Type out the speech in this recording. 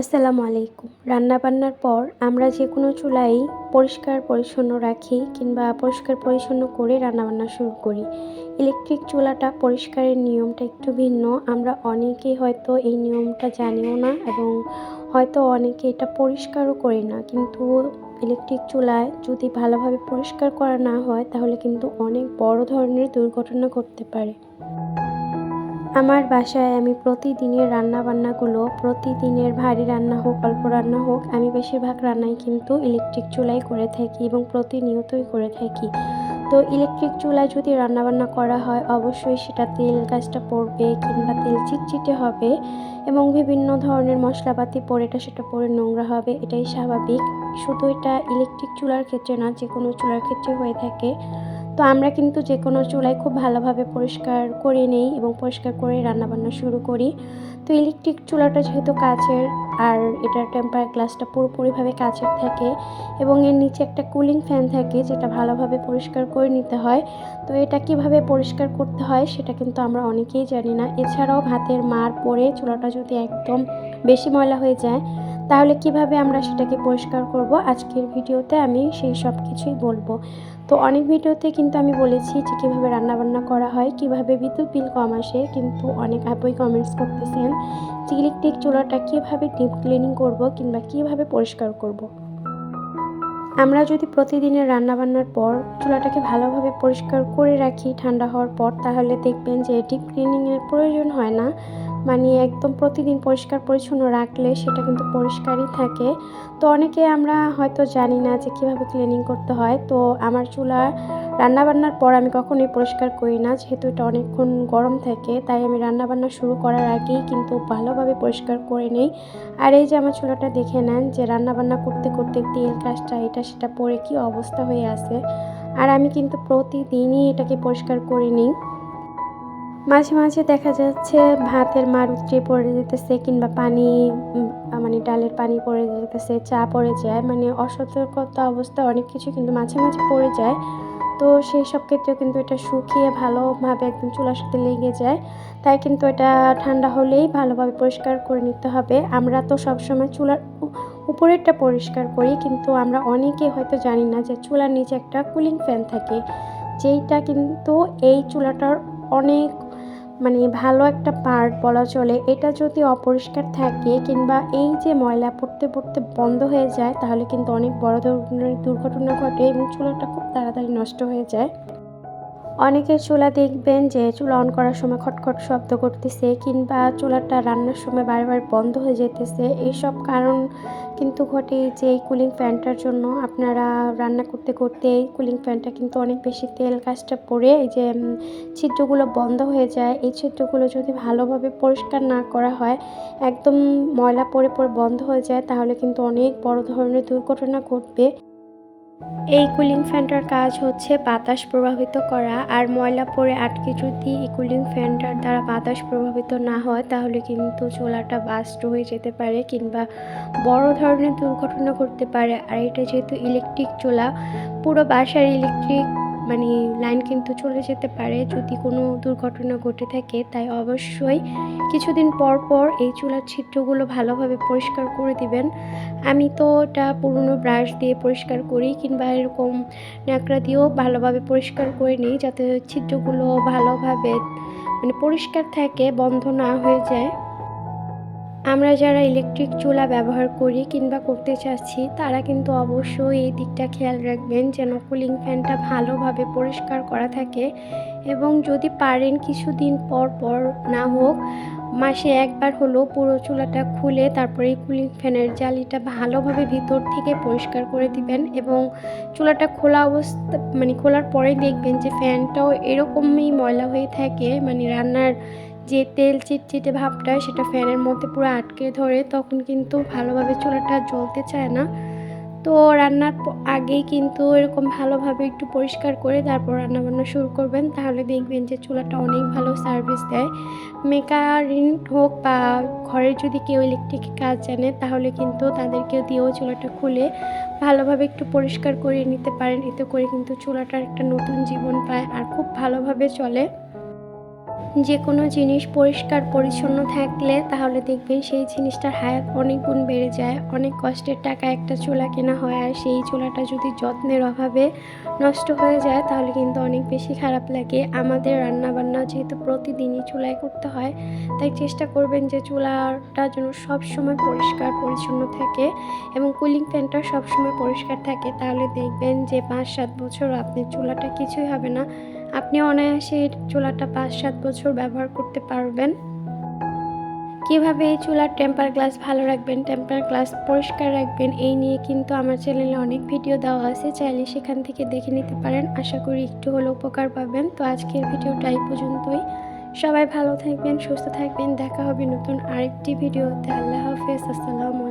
আসসালামু আলাইকুম। রান্নাবান্নার পর আমরা যে কোনো চুলাই পরিষ্কার পরিচ্ছন্ন রাখি কিংবা পরিষ্কার পরিচ্ছন্ন করে রান্নাবান্না শুরু করি। ইলেকট্রিক চুলাটা পরিষ্কারের নিয়মটা একটু ভিন্ন। আমরা অনেকেই হয়তো এই নিয়মটা জানিও না এবং হয়তো অনেকে এটা পরিষ্কারও করি না। কিন্তু ইলেকট্রিক চুলায় যদি ভালোভাবে পরিষ্কার করা না হয় তাহলে কিন্তু অনেক বড় ধরনের দুর্ঘটনা ঘটতে পারে। আমার বাসায় আমি প্রতিদিনের রান্নাবান্নাগুলো, প্রতিদিনের ভারী রান্না হোক, অল্প রান্না হোক, আমি বেশিরভাগ রান্নাই কিন্তু ইলেকট্রিক চুলাই করে থাকি এবং প্রতিনিয়তই করে থাকি। তো ইলেকট্রিক চুলায় যদি রান্নাবান্না করা হয়, অবশ্যই সেটা তেল গাছটা পড়বে কিংবা তেল চিটচিটে হবে এবং বিভিন্ন ধরনের মশলাপাতি পরে এটা সেটা পরে নোংরা হবে, এটাই স্বাভাবিক। শুধু এটা ইলেকট্রিক চুলার ক্ষেত্রে না যে কোনো চুলার ক্ষেত্রে হয়ে থাকে। তো আমরা কিন্তু যে কোনো চুলায় খুব ভালোভাবে পরিষ্কার করে নেই এবং পরিষ্কার করে রান্নাবান্না শুরু করি। তো ইলেকট্রিক চুলাটা যেহেতু কাচের আর এটার টেম্পার গ্লাসটা পুরোপুরিভাবে কাচের থাকে এবং এর নিচে একটা কুলিং ফ্যান থাকে যেটা ভালোভাবে পরিষ্কার করে নিতে হয়। তো এটা কীভাবে পরিষ্কার করতে হয় সেটা কিন্তু আমরা অনেকেই জানি না। এছাড়াও ভাতের মার পরে চুলাটা যদি একদম বেশি ময়লা হয়ে যায় তাহলে কীভাবে আমরা সেটাকে পরিষ্কার করব? আজকের ভিডিওতে আমি সেই সব কিছুই বলব। তো অনেক ভিডিওতে কিন্তু আমি বলেছি যে কীভাবে রান্নাবান্না করা হয়, কীভাবে বিদ্যুৎ বিল কম আসে, কিন্তু অনেক আপুই কমেন্টস করতেছেন যে ইলেকট্রিক চুলাটা কীভাবে ডিপ ক্লিনিং করব কিংবা কীভাবে পরিষ্কার করব। আমরা যদি প্রতিদিনের রান্নাবান্নার পর চুলাটাকে ভালোভাবে পরিষ্কার করে রাখি ঠান্ডা হওয়ার পর, তাহলে দেখবেন যে ডিপ ক্লিনিংয়ের প্রয়োজন হয় না। মানে একদম প্রতিদিন পরিষ্কার পরিচ্ছন্ন রাখলে সেটা কিন্তু পরিষ্কারই থাকে। তো অনেকে আমরা হয়তো জানি না যে কীভাবে ক্লিনিং করতে হয়। তো আমার চুলা রান্নাবান্নার পর আমি কখনোই পরিষ্কার করি না। যেহেতু এটা অনেকক্ষণ গরম থাকে, তাই আমি রান্নাবান্না শুরু করার আগেই কিন্তু ভালোভাবে পরিষ্কার করে নেই। আর এই যে আমার চুলাটা দেখে নেন যে রান্নাবান্না করতে করতে তেল কাজটা এটা সেটা পরে কি অবস্থা হয়ে আছে। আর আমি কিন্তু প্রতিদিনই এটাকে পরিষ্কার করে নিই। মাঝে মাঝে দেখা যাচ্ছে ভাতের মার উতরে পড়ে যেতেছে কিংবা পানি মানে ডালের পানি পড়ে যেতেছে, চা পড়ে যায় মানে অসতর্কতা অবস্থা অনেক কিছু কিন্তু মাঝে মাঝে পড়ে যায়। তো সেই সব ক্ষেত্রেও কিন্তু এটা শুকিয়ে ভালোভাবে একদম চুলার সাথে লেগে যায়। তাই কিন্তু এটা ঠান্ডা হলেই ভালোভাবে পরিষ্কার করে নিতে হবে। আমরা তো সবসময় চুলার উপরেরটা পরিষ্কার করি, কিন্তু আমরা অনেকে হয়তো জানি না যে চুলার নিচে একটা কুলিং ফ্যান থাকে, যেইটা কিন্তু এই চুলাটার অনেক মানে ভালো একটা পার্ট বলা চলে, এটা যদি অপরিষ্কার থাকে কিংবা এই যে ময়লা পড়তে পড়তে বন্ধ হয়ে যায়, তাহলে কিন্তু অনেক বড় ধরনের দুর্ঘটনা ঘটে এবং চুলাটা খুব তাড়াতাড়ি নষ্ট হয়ে যায়। অনেকের চুলা দেখবেন যে চুলা অন করার সময় খটখট শব্দ করতেছে কিংবা চুলাটা রান্নার সময় বারবার বন্ধ হয়ে যেতেছে। এইসব কারণ কিন্তু ঘটে যে এই কুলিং ফ্যানটার জন্য। আপনারা রান্না করতে করতে এই কুলিং ফ্যানটা কিন্তু অনেক বেশি তেল কাজটা পড়ে এই যে ছিদ্রগুলো বন্ধ হয়ে যায়। এই ছিদ্রগুলো যদি ভালোভাবে পরিষ্কার না করা হয়, একদম ময়লা পরে পরে বন্ধ হয়ে যায়, তাহলে কিন্তু অনেক বড় ধরনের দুর্ঘটনা ঘটবে। এই কুলিং ফ্যানটার কাজ হচ্ছে বাতাস প্রভাবিত করা, আর ময়লা পরে আটকে যদি এই কুলিং ফ্যানটার দ্বারা বাতাস প্রভাবিত না হয়, তাহলে কিন্তু চোলাটা বাস্ট হয়ে যেতে পারে কিংবা বড় ধরনের দুর্ঘটনা ঘটতে পারে। আর এটা যেহেতু ইলেকট্রিক চোলা, পুরো বাসার ইলেকট্রিক মানে লাইন কিন্তু চলে যেতে পারে যদি কোনো দুর্ঘটনা ঘটে থাকে। তাই অবশ্যই কিছুদিন পর পর এই চুলার ছিদ্রগুলো ভালোভাবে পরিষ্কার করে দিবেন। আমি তো এটা পুরনো ব্রাশ দিয়ে পরিষ্কার করি কিংবা এরকম ন্যাকড়া দিয়েও ভালোভাবে পরিষ্কার করে নিই যাতে ছিদ্রগুলো ভালোভাবে মানে পরিষ্কার থাকে, বন্ধ না হয়ে যায়। আমরা যারা ইলেকট্রিক চুলা ব্যবহার করি কিংবা করতে চাচ্ছি, তারা কিন্তু অবশ্যই এই দিকটা খেয়াল রাখবেন যেন কুলিং ফ্যানটা ভালোভাবে পরিষ্কার করা থাকে এবং যদি পারেন কিছুদিন পর পর না হোক, মাসে একবার হলো পুরো চুলাটা খুলে তারপরে কুলিং ফ্যানের জালিটা ভালোভাবে ভিতর থেকে পরিষ্কার করে দিবেন এবং চুলাটা খোলা অবস্থা মানে খোলার পরে দেখবেন যে ফ্যানটাও এরকমই ময়লা হয়ে থাকে মানে রান্নার যে তেল চিটচিটে ভাবটা সেটা ফ্যানের মধ্যে পুরো আটকে ধরে তখন কিন্তু ভালোভাবে চুলাটা জ্বলতে চায় না। তো রান্নার আগেই কিন্তু এরকম ভালোভাবে একটু পরিষ্কার করে তারপর রান্নাবান্না শুরু করবেন। তাহলে দেখবেন যে চুলাটা অনেক ভালো সার্ভিস দেয়। মেকারিন হোক বা ঘরে যদি কেউ ইলেকট্রিক কাজ জানে তাহলে কিন্তু তাদেরকেও দিয়েও চুলাটা খুলে ভালোভাবে একটু পরিষ্কার করে নিতে পারেন। এতে করে কিন্তু চুলাটার একটা নতুন জীবন পায় আর খুব ভালোভাবে চলে। যে কোনো জিনিস পরিষ্কার, পরিচ্ছন্ন থাকলে তাহলে দেখবেন সেই জিনিসটার হায়াত অনেক গুণ বেড়ে যায়। অনেক কষ্টের টাকা একটা চুলা কেনা হয় আর সেই চুলাটা যদি যত্নের অভাবে নষ্ট হয়ে যায় তাহলে কিন্তু অনেক বেশি খারাপ লাগে। আমাদের রান্নাবান্না যেহেতু প্রতিদিনই চুলায় করতে হয়, তাই চেষ্টা করবেন যে চুলাটা যেন সবসময় পরিষ্কার, পরিচ্ছন্ন থাকে এবং কুলিং ফ্যানটা সবসময় পরিষ্কার থাকে। তাহলে দেখবেন যে পাঁচ সাত বছর আপনার চুলাটা কিছুই হবে না। আপনি অনায়াসে এই চুলাটা পাঁচ সাত বছর ব্যবহার করতে পারবেন। কীভাবে এই চুলার টেম্পার গ্লাস ভালো রাখবেন, টেম্পার গ্লাস পরিষ্কার রাখবেন, এই নিয়ে কিন্তু আমার চ্যানেলে অনেক ভিডিও দেওয়া আছে। চাইলে সেখান থেকে দেখে নিতে পারেন। আশা করি একটু হলেও উপকার পাবেন। তো আজকের ভিডিওটা এই পর্যন্তই। সবাই ভালো থাকবেন, সুস্থ থাকবেন। দেখা হবে নতুন আরেকটি ভিডিওতে। আল্লাহ হাফেজ। আসসালামু